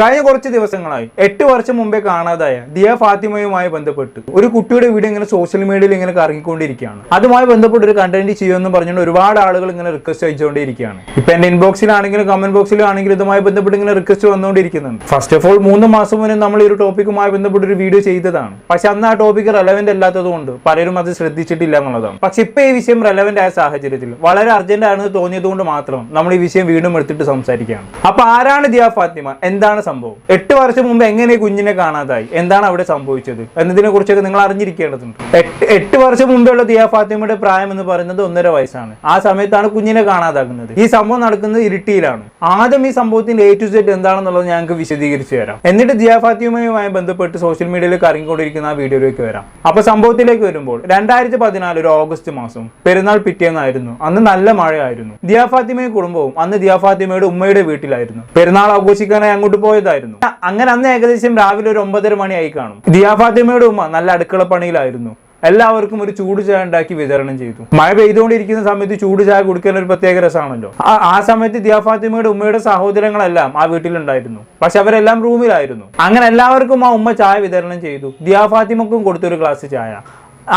കഴിഞ്ഞ കുറച്ച് ദിവസങ്ങളായി. എട്ട് വർഷം മുമ്പേ കാണാതായ ദിയ ഫാത്തിമയുമായി ബന്ധപ്പെട്ട് ഒരു കുട്ടിയുടെ വീട് ഇങ്ങനെ സോഷ്യൽ മീഡിയയിൽ ഇങ്ങനെ കറങ്ങിക്കൊണ്ടിരിക്കുകയാണ്. അതുമായി ബന്ധപ്പെട്ട് ഒരു കണ്ടന്റ് ചെയ്യുമെന്ന് പറഞ്ഞുകൊണ്ട് ഒരുപാട് ആളുകൾ ഇങ്ങനെ റിക്വസ്റ്റ് അയച്ചുകൊണ്ടിരിക്കുകയാണ്. ഇപ്പൊ എന്റെ ഇൻബോക്സിലാണെങ്കിലും കമന്റ് ബോക്സിലാണെങ്കിലും ഇതുമായി ബന്ധപ്പെട്ട് ഇങ്ങനെ റിക്വസ്റ്റ് വന്നുകൊണ്ടിരിക്കുന്നുണ്ട്. ഫസ്റ്റ് ഓഫ് ഓൾ മൂന്ന് മാസം മുന്നേ നമ്മൾ ഈ ഒരു ടോപ്പിക്കുമായി ബന്ധപ്പെട്ട് ഒരു വീഡിയോ ചെയ്തതാണ്. പക്ഷെ അന്ന് ആ ടോപ്പിക് റെലവെന്റ് അല്ലാത്തത് കൊണ്ട് പലരും അത് ശ്രദ്ധിച്ചിട്ടില്ല എന്നുള്ളതാണ്. പക്ഷെ ഇപ്പൊ ഈ വിഷയം റെലവെന്റ് ആയ സാഹചര്യത്തിൽ വളരെ അർജന്റ് ആണെന്ന് തോന്നിയത് കൊണ്ട് മാത്രം നമ്മൾ ഈ വിഷയം വീണ്ടും എടുത്തിട്ട് സംസാരിക്കുകയാണ്. അപ്പൊ ആരാണ് ദിയ ഫാത്തിമ? എന്താണ് സംഭവം? എട്ട് വർഷം മുമ്പ് എങ്ങനെ കുഞ്ഞിനെ കാണാതായി? എന്താണ് അവിടെ സംഭവിച്ചത്? എന്നതിനെ കുറിച്ചൊക്കെ നിങ്ങൾ അറിഞ്ഞിരിക്കേണ്ടതുണ്ട്. എട്ട് വർഷം മുമ്പെയുള്ള ദിയ ഫാത്തിമയുടെ പ്രായം എന്ന് പറയുന്നത് ഒന്നര വയസ്സാണ്. ആ സമയത്താണ് കുഞ്ഞിനെ കാണാതാകുന്നത്. ഈ സംഭവം നടക്കുന്നത് ഇരിട്ടിയിലാണ്. ആദ്യം ഈ സംഭവത്തിന്റെ എ ടു സെറ്റ് എന്താണെന്നുള്ളത് ഞങ്ങൾക്ക് വിശദീകരിച്ചു തരാം. എന്നിട്ട് ദിയ ഫാത്തിമയുമായി ബന്ധപ്പെട്ട് സോഷ്യൽ മീഡിയയിൽ കറങ്ങിക്കൊണ്ടിരിക്കുന്ന ആ വീഡിയോയിലേക്ക് വരാം. അപ്പൊ സംഭവത്തിലേക്ക് വരുമ്പോൾ രണ്ടായിരത്തി പതിനാല് ഒരു ഓഗസ്റ്റ് മാസം പെരുന്നാൾ പിറ്റേന്നായിരുന്നു. അന്ന് നല്ല മഴയായിരുന്നു. ദിയ ഫാത്തിമയും കുടുംബവും അന്ന് ദിയ ഫാത്തിമയുടെ ഉമ്മയുടെ വീട്ടിലായിരുന്നു. പെരുന്നാൾ ആഘോഷിക്കാനായി അങ്ങോട്ട് പോയതായിരുന്നു അങ്ങനെ അന്ന് ഏകദേശം രാവിലെ ഒരു ഒമ്പതര മണിയായി കാണും. ദിയാഫാത്തിമയുടെ ഉമ്മ നല്ല അടുക്കള പണിയിലായിരുന്നു. എല്ലാവർക്കും ഒരു ചൂട് ചായ ഉണ്ടാക്കി വിതരണം ചെയ്തു. മഴ പെയ്തുകൊണ്ടിരിക്കുന്ന സമയത്ത് ചൂട് ചായ കുടിക്കാൻ ഒരു പ്രത്യേക രസമാണല്ലോ. ആ- സമയത്ത് ദിയാഫാത്തിമയുടെ ഉമ്മയുടെ സഹോദരങ്ങളെല്ലാം ആ വീട്ടിലുണ്ടായിരുന്നു. പക്ഷെ അവരെല്ലാം റൂമിലായിരുന്നു. അങ്ങനെ എല്ലാവർക്കും ആ ഉമ്മ ചായ വിതരണം ചെയ്തു. ദിയാഫാത്തിമക്കും കൊടുത്തൊരു ഗ്ലാസ് ചായ.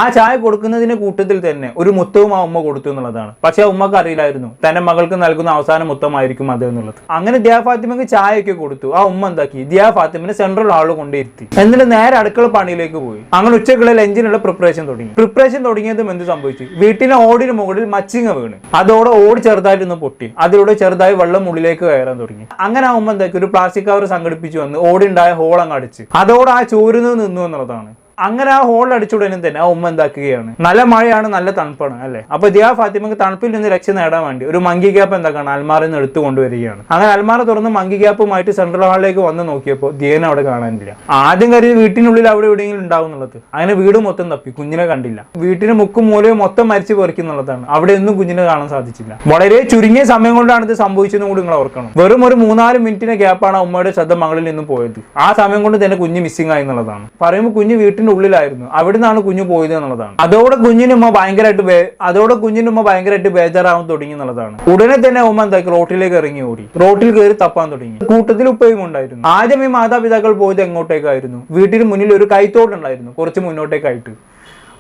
ആ ചായ കൊടുക്കുന്നതിന് കൂട്ടത്തിൽ തന്നെ ഒരു മുത്തവും ആ ഉമ്മ കൊടുത്തു എന്നുള്ളതാണ്. പക്ഷെ ആ ഉമ്മക്ക് അറിയില്ലായിരുന്നു. തന്റെ മകൾക്ക് നൽകുന്ന അവസാന മുത്തമായിരിക്കും അത് എന്നുള്ളത്. അങ്ങനെ ദിയാ ഫാത്തിമക്ക് ചായയൊക്കെ കൊടുത്തു. ആ ഉമ്മ എന്താക്കി? ദിയാ ഫാത്തിമിനെ സെൻട്രൽ ഹാളിൽ കൊണ്ടിരുത്തി എന്നിട്ട് നേരെ അടുക്കള പണിയിലേക്ക് പോയി. അങ്ങനെ ഉച്ചക്കുള്ള ലഞ്ചിനുള്ള പ്രിപ്പറേഷൻ തുടങ്ങി. പ്രിപ്പറേഷൻ തുടങ്ങിയതും എന്ത് സംഭവിച്ചു? വീട്ടിലെ ഓടിന് മുകളിൽ മച്ചിങ്ങ വീണ്. അതോടെ ഓടി ചെറുതായിട്ടൊന്ന് പൊട്ടി. അതിലൂടെ ചെറുതായി വെള്ളം ഉള്ളിലേക്ക് കയറാൻ തുടങ്ങി. അങ്ങനെ ആ ഉമ്മ എന്താക്കി? ഒരു പ്ലാസ്റ്റിക് കവർ സംഘടിപ്പിച്ചു വന്ന് ഓടിണ്ടായ അങ്ങ് അടിച്ച്. അതോടെ ആ ചോരുന്നത് നിന്നു എന്നുള്ളതാണ്. അങ്ങനെ ആ ഹോൾ അടിച്ചുടനും തന്നെ ആ ഉമ്മ എന്താക്കുകയാണ്? നല്ല മഴയാണ് നല്ല തണുപ്പാണ് അല്ലെ? അപ്പൊ ദിയാ ഫാത്തിമക്ക് തണുപ്പിൽ നിന്ന് രക്ഷ നേടാൻ വേണ്ടി ഒരു മങ്കി ഗ്യാപ്പ് എന്താക്കാണ് അൽമാറിൽ നിന്ന് എടുത്തു കൊണ്ടുവരികയാണ്. അങ്ങനെ അൽമാറ തുറന്ന് മങ്കി ഗ്യാപ്പുമായിട്ട് സെൻട്രൽ ഹാളിലേക്ക് വന്ന് നോക്കിയപ്പോൾ ദിയനെ അവിടെ കാണാനില്ല ആദ്യം കരുതി വീട്ടിനുള്ളിൽ അവിടെ എവിടെയെങ്കിലും ഉണ്ടാവും എന്നുള്ളത്. അങ്ങനെ വീട് മൊത്തം തപ്പി കുഞ്ഞിനെ കണ്ടില്ല. വീട്ടിന് മുക്കും മൂലയും മൊത്തം മരിച്ചു പറിക്കുന്നുള്ളതാണ് അവിടെ ഒന്നും കുഞ്ഞിനെ കാണാൻ സാധിച്ചില്ല. വളരെ ചുരുങ്ങിയ സമയം കൊണ്ടാണ് ഇത് സംഭവിച്ചതെന്ന് കൂടി നിങ്ങൾ ഓർക്കണം. വെറും ഒരു മൂന്നാൽ മിനിറ്റിന്റെ ഗ്യാപ്പാണ് ഉമ്മയുടെ ശ്രദ്ധ മകളിൽ നിന്നും പോയത്. ആ സമയം കൊണ്ട് തന്നെ കുഞ്ഞ് മിസ്സിംഗ് ആയി എന്നുള്ളതാണ്. പറയുമ്പോൾ കുഞ്ഞ് വീട്ടിന്റെ ഉള്ളിലായിരുന്നു. അവിടെ നിന്നാണ് കുഞ്ഞു പോയത് എന്നുള്ളതാണ്. അതോടെ കുഞ്ഞിനുമ്മ ഭയങ്കരമായിട്ട് അതോടെ കുഞ്ഞിനുമ്മ ഭയങ്കരമായിട്ട് ബേജാറാവാൻ തുടങ്ങി എന്നുള്ളതാണ്. ഉടനെ തന്നെ ഉമ്മ എന്താക്കി റോട്ടിലേക്ക് ഇറങ്ങി ഓടി റോട്ടിൽ കയറി തപ്പാൻ തുടങ്ങി. കൂട്ടത്തിൽ ഉപ്പയും ഉണ്ടായിരുന്നു. ആദ്യം ഈ മാതാപിതാക്കൾ പോയത് എങ്ങോട്ടേക്കായിരുന്നു? വീട്ടിന് മുന്നിൽ ഒരു കൈത്തോട്ടുണ്ടായിരുന്നു കുറച്ച് മുന്നോട്ടേക്കായിട്ട്.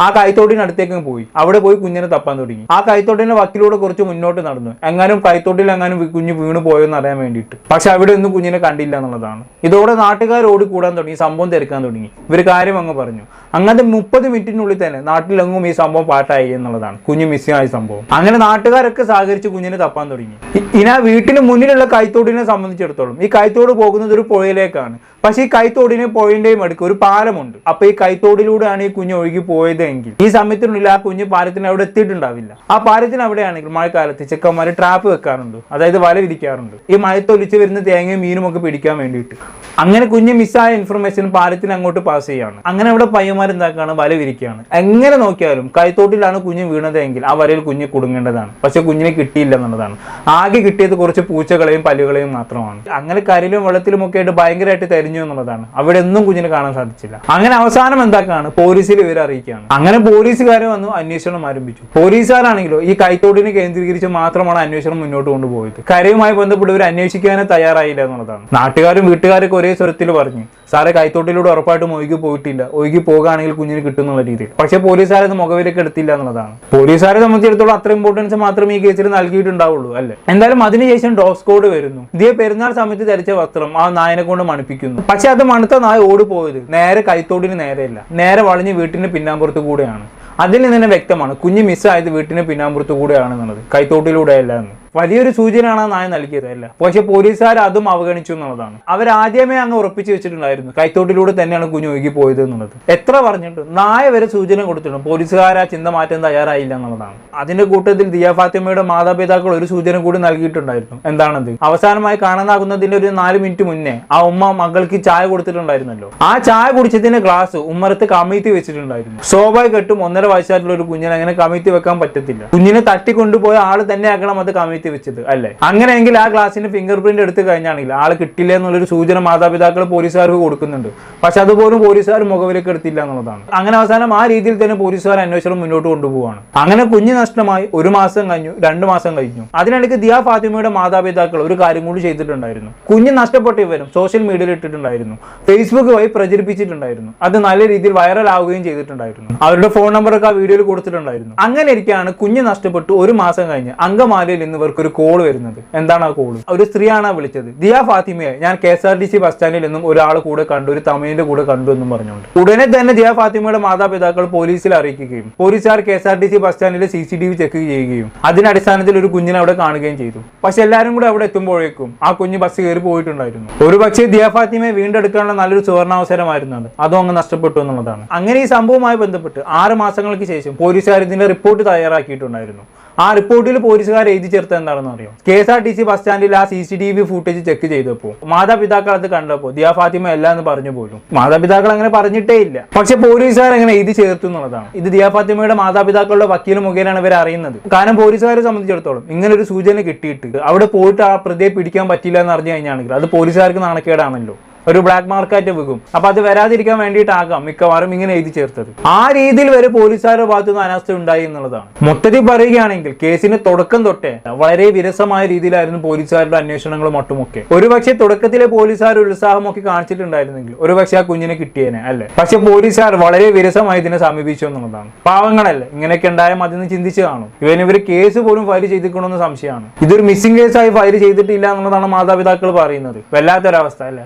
ആ കൈത്തോട്ടിനടുത്തേക്ക് പോയി. അവിടെ പോയി കുഞ്ഞിനെ തപ്പാൻ തുടങ്ങി. ആ കൈത്തോട്ടിന്റെ വക്കിലൂടെ കുറച്ച് മുന്നോട്ട് നടന്നു. എങ്ങാനും കൈത്തോട്ടിൽ എങ്ങാനും കുഞ്ഞ് വീണ് പോയെന്ന് അറിയാൻ വേണ്ടിയിട്ട്. പക്ഷെ അവിടെ ഒന്നും കുഞ്ഞിനെ കണ്ടില്ല എന്നുള്ളതാണ്. ഇതോടെ നാട്ടുകാർ ഓടി കൂടാൻ തുടങ്ങി സംഭവം തിരക്കാൻ തുടങ്ങി. ഇവർ കാര്യം അങ്ങ് പറഞ്ഞു. അങ്ങനത്തെ മുപ്പത് മിനിറ്റിനുള്ളിൽ തന്നെ നാട്ടിലെങ്ങും ഈ സംഭവം പാട്ടായി എന്നുള്ളതാണ്. കുഞ്ഞ് മിസ്സിംഗ് ആയ സംഭവം. അങ്ങനെ നാട്ടുകാരൊക്കെ സഹകരിച്ച് കുഞ്ഞിനെ തപ്പാൻ തുടങ്ങി. ഇനി ആ വീട്ടിന് മുന്നിലുള്ള കൈത്തോടിനെ സംബന്ധിച്ചിടത്തോളം ഈ കൈത്തോട് പോകുന്നത് ഒരു പുഴയിലേക്കാണ്. പക്ഷേ ഈ കൈത്തോടിനെ പുഴയുടെയും അടുക്ക് ഒരു പാലമുണ്ട്. അപ്പൊ ഈ കൈത്തോടിലൂടെയാണ് ഈ കുഞ്ഞ് ഒഴുകി പോയത് എങ്കിൽ ഈ സമയത്തിനുള്ളിൽ ആ കുഞ്ഞ് പാലത്തിന് അവിടെ എത്തിയിട്ടുണ്ടാവില്ല. ആ പാലത്തിന് അവിടെയാണെങ്കിൽ മഴക്കാലത്ത് ചെക്കന്മാർ ട്രാപ്പ് വെക്കാറുണ്ട്. അതായത് വല വിരിക്കാറുണ്ട്. ഈ മഴത്തൊലിച്ച് വരുന്ന തേങ്ങയും മീനും ഒക്കെ പിടിക്കാൻ വേണ്ടിയിട്ട്. അങ്ങനെ കുഞ്ഞ് മിസ്സായ ഇൻഫർമേഷൻ പാലത്തിന് അങ്ങോട്ട് പാസ് ചെയ്യാണ്. അങ്ങനെ അവിടെ പയ്യന്മാർ എന്താക്കാണ്? വല വിരിക്കുകയാണ് എങ്ങനെ നോക്കിയാലും കൈത്തോട്ടിലാണ് കുഞ്ഞ് വീണതെങ്കിൽ ആ വരയിൽ കുഞ്ഞ് കുടുങ്ങേണ്ടതാണ്. പക്ഷെ കുഞ്ഞിനെ കിട്ടിയില്ല എന്നുള്ളതാണ്. ആകെ കിട്ടിയത് കുറച്ച് പൂച്ചകളെയും പല്ലുകളെയും മാത്രമാണ്. അങ്ങനെ കരിലും വെള്ളത്തിലും ഒക്കെ ആയിട്ട് ഭയങ്കരമായിട്ട് തെരഞ്ഞു എന്നുള്ളതാണ്. അവിടെ ഒന്നും കുഞ്ഞിനെ കാണാൻ സാധിച്ചില്ല. അങ്ങനെ അവസാനം എന്താക്കാണ്? പോലീസിൽ ഇവരെ അറിയിക്കുകയാണ്. അങ്ങനെ പോലീസുകാർ വന്നു അന്വേഷണം ആരംഭിച്ചു. പോലീസുകാരാണെങ്കിലോ ഈ കൈത്തോടിനെ കേന്ദ്രീകരിച്ച് മാത്രമാണ് അന്വേഷണം മുന്നോട്ട് കൊണ്ടുപോയത്. കരയുമായി ബന്ധപ്പെട്ടവർ അന്വേഷിക്കാനേ തയ്യാറായില്ല എന്നുള്ളതാണ്. നാട്ടുകാരും വീട്ടുകാരൊക്കെ ഒരേ സ്വരത്തിൽ പറഞ്ഞു. സാറെ കൈത്തോട്ടിലൂടെ ഉറപ്പായിട്ടും ഒഴുകി പോയിട്ടില്ല. ഒഴുകി പോകുകയാണെങ്കിൽ കുഞ്ഞിന് കിട്ടുന്നുള്ള രീതിയിൽ. പക്ഷേ പോലീസുകാരെ അത് മുഖവിലേക്ക് എടുത്തില്ല എന്നുള്ളതാണ്. പോലീസുകാരെ സംബന്ധിച്ചിടത്തോളം അത്ര ഇമ്പോർട്ടൻസ് മാത്രമേ ഈ കേസിൽ നൽകിയിട്ടുണ്ടാവുള്ളൂ അല്ലേ? എന്തായാലും അതിനുശേഷം ഡോസ് കോഡ് വരുന്നു. ഇതേ പെരുന്നാൾ സമയത്ത് ധരിച്ച വസ്ത്രം ആ നായനെ കൊണ്ട് മണിപ്പിക്കുന്നു. പക്ഷെ അത് മണുത്ത നായ ഓടി ഓടിപ്പോയത് നേരെ കൈത്തോടിന് നേരെയല്ല. നേരെ വളഞ്ഞ് വീട്ടിന് പിന്നാമ്പുറത്ത് കൂടെയാണ്. അതിൽ നിന്ന് തന്നെ വ്യക്തമാണ് കുഞ്ഞ് മിസ്സായത് വീട്ടിന് പിന്നാമ്പുറത്ത് കൂടെയാണെന്നുള്ളത്. കൈത്തോട്ടിലൂടെയല്ല എന്ന്. വലിയൊരു സൂചനയാണ് നായ നൽകിയത് അല്ല? പക്ഷെ പോലീസുകാർ അതും അവഗണിച്ചു എന്നുള്ളതാണ്. അവർ ആദ്യമേ അങ്ങ് ഉറപ്പിച്ചു വെച്ചിട്ടുണ്ടായിരുന്നു കൈത്തോട്ടിലൂടെ തന്നെയാണ് കുഞ്ഞു ഒഴുകി പോയത് എന്നുള്ളത്. എത്ര പറഞ്ഞിട്ടും നായ വരെ സൂചന കൊടുത്തിട്ടുണ്ട് പോലീസുകാർ ആ ചിന്ത മാറ്റാൻ തയ്യാറായില്ല എന്നുള്ളതാണ്. അതിന്റെ കൂട്ടത്തിൽ ദിയ ഫാത്തിമയുടെ മാതാപിതാക്കൾ ഒരു സൂചന കൂടി നൽകിയിട്ടുണ്ടായിരുന്നു. എന്താണത്? അവസാനമായി കാണാനാകുന്നതിന്റെ ഒരു നാല് മിനിറ്റ് മുന്നേ ആ ഉമ്മ മകൾക്ക് ചായ കൊടുത്തിട്ടുണ്ടായിരുന്നല്ലോ. ആ ചായ കുടിച്ചതിന്റെ ഗ്ലാസ് ഉമ്മറത്ത് കമിഴ്ത്തി വെച്ചിട്ടുണ്ടായിരുന്നു. സ്വാഭാവികമായിട്ടും ഒന്നര വയസ്സായിട്ടുള്ള ഒരു കുഞ്ഞിനെ അങ്ങനെ കമിഴ്ത്തി വെക്കാൻ പറ്റത്തില്ല. കുഞ്ഞിനെ തട്ടിക്കൊണ്ടുപോയ ആൾ തന്നെ ആക്കണം അത് കമഴ്ത്തി കയ്യെത്തി വെച്ചത് അല്ലേ? അങ്ങനെയെങ്കിൽ ആ ഗ്ലാസിന്റെ ഫിംഗർ പ്രിന്റ് എടുത്തു കഴിഞ്ഞാണെങ്കിൽ ആൾ കിട്ടില്ല എന്നുള്ളൊരു സൂചന മാതാപിതാക്കൾ പോലീസുകാർക്ക് കൊടുക്കുന്നുണ്ട്. പക്ഷെ അതുപോലും പോലീസുകാർ മുഖവിലേക്ക് എടുത്തില്ല എന്നുള്ളതാണ്. അങ്ങനെ അവസാനം ആ രീതിയിൽ തന്നെ പോലീസുകാർ അന്വേഷണം മുന്നോട്ട് കൊണ്ടുപോവാണ്. അങ്ങനെ കുഞ്ഞ് നഷ്ടമായി ഒരു മാസം കഴിഞ്ഞു രണ്ട് മാസം കഴിഞ്ഞു. അതിനിടയ്ക്ക് ദിയ ഫാത്തിമയുടെ മാതാപിതാക്കൾ ഒരു കാര്യം കൂടി ചെയ്തിട്ടുണ്ടായിരുന്നു. കുഞ്ഞ് നഷ്ടപ്പെട്ട ഇവരും സോഷ്യൽ മീഡിയയിൽ ഇട്ടിട്ടുണ്ടായിരുന്നു. ഫേസ്ബുക്ക് വഴി പ്രചരിപ്പിച്ചിട്ടുണ്ടായിരുന്നു. അത് നല്ല രീതിയിൽ വൈറൽ ആവുകയും ചെയ്തിട്ടുണ്ടായിരുന്നു. അവരുടെ ഫോൺ നമ്പറൊക്കെ ആ വീഡിയോയിൽ കൊടുത്തിട്ടുണ്ടായിരുന്നു. അങ്ങനെ ഇരിക്കുകയാണ് കുഞ്ഞ് നഷ്ടപ്പെട്ടു ഒരു മാസം കഴിഞ്ഞ് അങ്കമാലിയിൽ നിന്ന് ഇവർക്ക് ഒരു കോൾ വരുന്നത്. എന്താണ് ആ കോൾ ഒരു സ്ത്രീയാണ് വിളിച്ചത്. ദിയ ഫാത്തിമയെ ഞാൻ K S R T C bus സ്റ്റാൻഡിൽ നിന്നും ഒരാൾ കൂടെ കണ്ടു ഒരു തമിഴിന്റെ കൂടെ കണ്ടു എന്നും പറഞ്ഞുകൊണ്ട്. ഉടനെ തന്നെ ദിയ ഫാത്തിമയുടെ മാതാപിതാക്കൾ പോലീസിൽ അറിയിക്കുകയും പോലീസുകാർ K S R T C bus സ്റ്റാൻഡിലെ C C T V check ചെയ്യുകയും അതിന്റെ അടിസ്ഥാനത്തിൽ ഒരു കുഞ്ഞിനെ അവിടെ കാണുകയും ചെയ്തു. പക്ഷെ എല്ലാവരും കൂടെ അവിടെ എത്തുമ്പോഴേക്കും ആ കുഞ്ഞ് ബസ് കയറി പോയിട്ടുണ്ടായിരുന്നു. ഒരു പക്ഷേ ദിയ ഫാത്തിമയെ വീണ്ടെടുക്കാനുള്ള നല്ലൊരു സുവർണാവസരമായിരുന്നു അത് അതും അങ്ങ് നഷ്ടപ്പെട്ടു എന്നുള്ളതാണ്. അങ്ങനെ ഈ സംഭവവുമായി ബന്ധപ്പെട്ട് ആറ് മാസങ്ങൾക്ക് ശേഷം പോലീസുകാർ ഇതിന്റെ റിപ്പോർട്ട് തയ്യാറാക്കിയിട്ടുണ്ടായിരുന്നു. ആ റിപ്പോർട്ടിൽ പോലീസുകാർ എഴുതി ചേർത്ത് എന്താണെന്ന് അറിയാം? K S R T C bus സ്റ്റാൻഡിൽ ആ C C T V footage check ചെയ്തപ്പോൾ മാതാപിതാക്കൾ അത് കണ്ടപ്പോൾ ദിയാ ഫാത്തിമ അല്ല എന്ന് പറഞ്ഞു പോലും. മാതാപിതാക്കൾ അങ്ങനെ പറഞ്ഞിട്ടേ ഇല്ല. പക്ഷെ പോലീസുകാർ അങ്ങനെ എഴുതി ചേർത്തു എന്നുള്ളതാണ്. ഇത് ദിയാ ഫാത്തിമയുടെ മാതാപിതാക്കളുടെ വക്കീൽ മുഖേനയാണ് ഇവർ അറിയുന്നത്. കാരണം പോലീസുകാരെ സംബന്ധിച്ചിടത്തോളം ഇങ്ങനെ ഒരു സൂചന കിട്ടിയിട്ട് അവിടെ പോയിട്ട് ആ പ്രതിയെ പിടിക്കാൻ പറ്റില്ല എന്ന് അറിഞ്ഞു കഴിഞ്ഞാണെങ്കിൽ അത് പോലീസുകാർക്ക് നാണക്കേടാണല്ലോ. ഒരു ബ്ലാക്ക് മാർക്കായിട്ട് വിൽക്കും. അപ്പൊ അത് വരാതിരിക്കാൻ വേണ്ടിയിട്ടാകാം മിക്കവാറും ഇങ്ങനെ എഴുതി ചേർത്തത്. ആ രീതിയിൽ വരെ പോലീസുകാരുടെ ഭാഗത്തു നിന്ന് അനാസ്ഥ ഉണ്ടായി എന്നുള്ളതാണ്. മൊത്തത്തിൽ പറയുകയാണെങ്കിൽ കേസിന് തുടക്കം തൊട്ടേ വളരെ വിരസമായ രീതിയിലായിരുന്നു പോലീസുകാരുടെ അന്വേഷണങ്ങൾ മറ്റുമൊക്കെ. ഒരുപക്ഷെ തുടക്കത്തിലെ പോലീസുകാർ ഉത്സാഹമൊക്കെ കാണിച്ചിട്ടുണ്ടായിരുന്നെങ്കിൽ ഒരുപക്ഷെ ആ കുഞ്ഞിനെ കിട്ടിയേനെ അല്ലെ? പക്ഷെ പോലീസുകാർ വളരെ വിരസമായി ഇതിനെ സമീപിച്ചു എന്നുള്ളതാണ്. പാവങ്ങളല്ലേ ഇങ്ങനെയൊക്കെ ഉണ്ടായ മതി എന്ന് ചിന്തിച്ചു കാണും. ഇവൻ ഇവർ കേസ് പോലും ഫയൽ ചെയ്തിക്കണമെന്ന് സംശയമാണ്. ഇതൊരു മിസ്സിംഗ് കേസായി ഫയൽ ചെയ്തിട്ടില്ല എന്നുള്ളതാണ് മാതാപിതാക്കൾ പറയുന്നത്. വല്ലാത്തൊരവസ്ഥ അല്ലേ?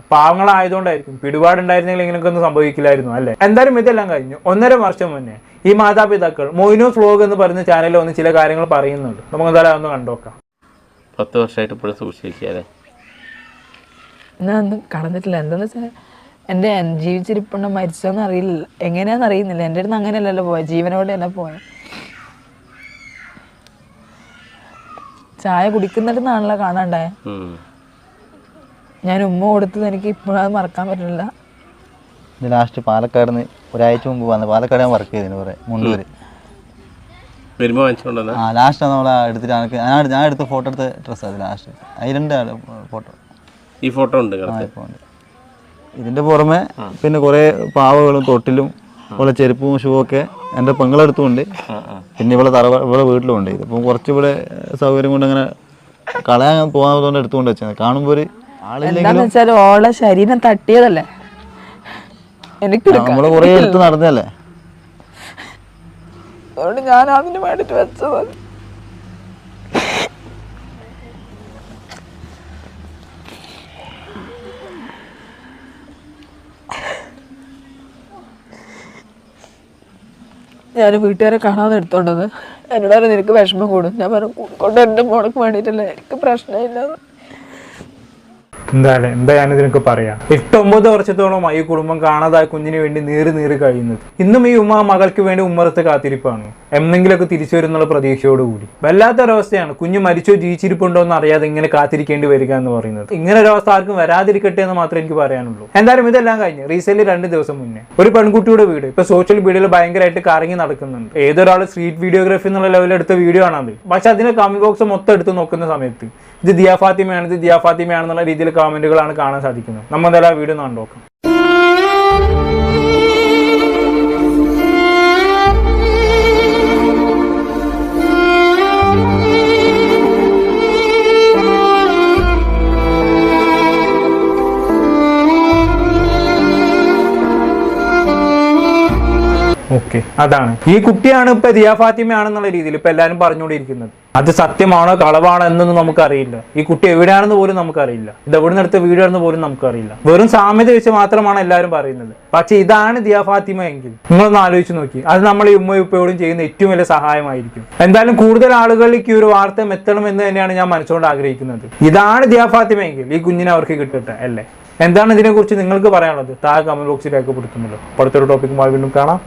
പാവങ്ങളായതുകൊണ്ടായിരിക്കും പിടിപാടുണ്ടായിരുന്നെങ്കിൽ ഇങ്ങനെയൊക്കെ ഒന്നും സംഭവിക്കില്ലായിരുന്നു അല്ലേ? എന്തായാലും ഇതെല്ലാം കഴിഞ്ഞു. ഒന്നര വർഷം മുന്നേ ഈ മാതാപിതാക്കൾ മോയിനോസ് വ്ലോഗ് എന്ന് പറയുന്ന ചാനലിൽ ഒന്ന് ചില കാര്യങ്ങൾ പറയുന്നുണ്ട്. നമുക്ക് എന്തായാലും ഒന്ന് കണ്ടോക്കാം പത്ത് വർഷമായിട്ട് ഇപ്പോഴും സൂക്ഷിക്കാതെ ഞാൻ ഒന്നും കളഞ്ഞിട്ടില്ല എന്താന്ന് വെച്ചാൽ എന്റെ ജീവിച്ചിരിപ്പുണ്ടോ മരിച്ചോന്ന് അറിയില്ല. എങ്ങനെയാന്ന് അറിയുന്നില്ല. എന്റെ അടുത്ത് അങ്ങനെയല്ലല്ലോ പോയത് ജീവനോടെ അല്ല പോയത് ചായ കുടിക്കുന്നിടത്താണല്ലോ കാണാണ്ടായ. ഞാൻ ഉമ്മ കൊടുത്തത് എനിക്ക് ഇപ്പോഴും അത് മറക്കാൻ പറ്റില്ല. ഇത് ലാസ്റ്റ് പാലക്കാട് നിന്ന് ഒരാഴ്ച മുമ്പ് വന്ന് പാലക്കാട് ഞാൻ വർക്ക് ചെയ്തിന് കുറേ മുണ്ടൂര്. വരുമ്പോ വാങ്ങിച്ചോണ്ടെന്നാ ആ ലാസ്റ്റ് നമ്മൾ എടുത്തിട്ട് എനിക്ക് ഞാൻ എടുത്ത- ഞാൻ എടുത്ത ഫോട്ടോ എടുത്ത ഡ്രസ്സ് അത് ലാസ്റ്റ് അതിലുണ്ട് ഫോട്ടോ ഈ ഫോട്ടോ ഉണ്ട് ഇതിന്റെ പുറമെ പിന്നെ കുറേ പാവകളും തൊട്ടിലും ഇവിടെ ചെരുപ്പും ഷൂ ഒക്കെ എന്റെ പെങ്ങളെടുത്തുമുണ്ട് പിന്നെ ഇവിടെ തറ ഇവിടെ വീട്ടിലുണ്ട് ഇതിപ്പം കുറച്ച് ഇവിടെ സൗകര്യം കൊണ്ട് അങ്ങനെ കളയാൻ പോകാത്തതുകൊണ്ട് എടുത്തുകൊണ്ട് വെച്ചത് കാണുമ്പോൾ ഒരു എന്താന്ന് വെച്ചാൽ ഓളെ ശരീരം തട്ടിയതല്ലേ? എനിക്ക് നമ്മൾ കുറേ എടുത്ത് നടന്നതല്ലേ? അതുകൊണ്ട് ഞാൻ അതിന് വേണ്ടിട്ട് വെച്ചത്. ഞാൻ വീട്ടുകാരെ കാണാതെ എടുത്തോണ്ടത്. എന്നോട് പറഞ്ഞു നിനക്ക് വിഷമം കൂടും. ഞാൻ പറഞ്ഞു കൊണ്ട് എന്റെ മോൾക്ക് വേണ്ടിയിട്ടല്ല? എനിക്ക് പ്രശ്നമില്ലാതെ എന്തായാലും എന്താ ഞാൻ ഇതിനൊക്കെ പറയാം? എട്ട് ഒമ്പത് വർഷത്തോളമായി ഈ കുടുംബം കാണാതായ കുഞ്ഞിന് വേണ്ടി നീറി നീറി കഴിയുന്നത്. ഇന്നും ഈ ഉമ്മ മകൾക്ക് വേണ്ടി ഉമ്മറത്ത് കാത്തിരിപ്പാണ്. എന്നെങ്കിലൊക്കെ തിരിച്ചു വരുന്നുള്ള പ്രതീക്ഷയോടുകൂടി. വല്ലാത്തൊരവസ്ഥയാണ്. കുഞ്ഞ് മരിച്ചോ ജീവിച്ചിരിപ്പുണ്ടോ എന്ന് അറിയാതെ ഇങ്ങനെ കാത്തിരിക്കേണ്ടി വരിക എന്ന് പറയുന്നത്. ഇങ്ങനെ ഒരു അവസ്ഥ ആർക്കും വരാതിരിക്കട്ടെ എന്ന് മാത്രമേ എനിക്ക് പറയാനുള്ളൂ. എന്തായാലും ഇതെല്ലാം കഴിഞ്ഞ് റീസെന്റ് രണ്ട് ദിവസം മുന്നേ ഒരു പെൺകുട്ടിയുടെ വീട് ഇപ്പൊ സോഷ്യൽ മീഡിയയിൽ ഭയങ്കരമായിട്ട് കറങ്ങി നടക്കുന്നുണ്ട്. ഏതൊരാൾ സ്ട്രീറ്റ് വീഡിയോഗ്രാഫി എന്നുള്ള ലെവലിൽ എടുത്ത വീഡിയോ ആണത്. പക്ഷെ അതിന്റെ കമന്റ് ബോക്സ് മൊത്തം എടുത്ത് നോക്കുന്ന സമയത്ത് ഇത് ദിയാ ഫാത്തിമയാണ് ഇത് ദിയാ ഫാത്തിമയാണെന്നുള്ള രീതിയിൽ കമന്റുകളാണ് കാണാൻ സാധിക്കുന്നത്. നമ്മൾ എന്തായാലും ആ വീഡിയോ നോക്കാം. ഓക്കെ. അതാണ്. ഈ കുട്ടിയാണ് ഇപ്പൊ ദിയാ ഫാത്തിമയാണെന്നുള്ള രീതിയിൽ ഇപ്പൊ എല്ലാവരും പറഞ്ഞുകൊണ്ടിരിക്കുന്നത്. അത് സത്യമാണോ കളവാണോ എന്നൊന്നും നമുക്കറിയില്ല. ഈ കുട്ടി എവിടെയാണെന്ന് പോലും നമുക്കറിയില്ല. ഇത് എവിടെ നിന്നെടുത്ത വീഡിയോ ആണെന്ന് പോലും നമുക്കറിയില്ല. വെറും സാമ്യത വെച്ച് മാത്രമാണ് എല്ലാവരും പറയുന്നത്. പക്ഷെ ഇതാണ് ദിയാ ഫാത്തിമ എങ്കിൽ. നിങ്ങളൊന്ന് ആലോചിച്ച് നോക്കി. അത് നമ്മൾ ഈ ഉമ്മയും ഉപ്പയോടും ചെയ്യുന്ന ഏറ്റവും വലിയ സഹായമായിരിക്കും. എന്തായാലും കൂടുതൽ ആളുകളിലേക്ക് ഈ ഒരു വാർത്ത എത്തണം എന്ന് തന്നെയാണ് ഞാൻ മനസ്സുകൊണ്ട് ആഗ്രഹിക്കുന്നത്. ഇതാണ് ദിയാ ഫാത്തിമ എങ്കിൽ ഈ കുഞ്ഞിനെ അവർക്ക് കിട്ടട്ടെ അല്ലേ? എന്താണ് ഇതിനെക്കുറിച്ച് നിങ്ങൾക്ക് പറയാനുള്ളത്? താഴെ കമന്റ് ബോക്സിൽ രേഖപ്പെടുത്തുമല്ലോ. അടുത്തൊരു ടോപ്പിക്കുമായി വീണ്ടും കാണാം.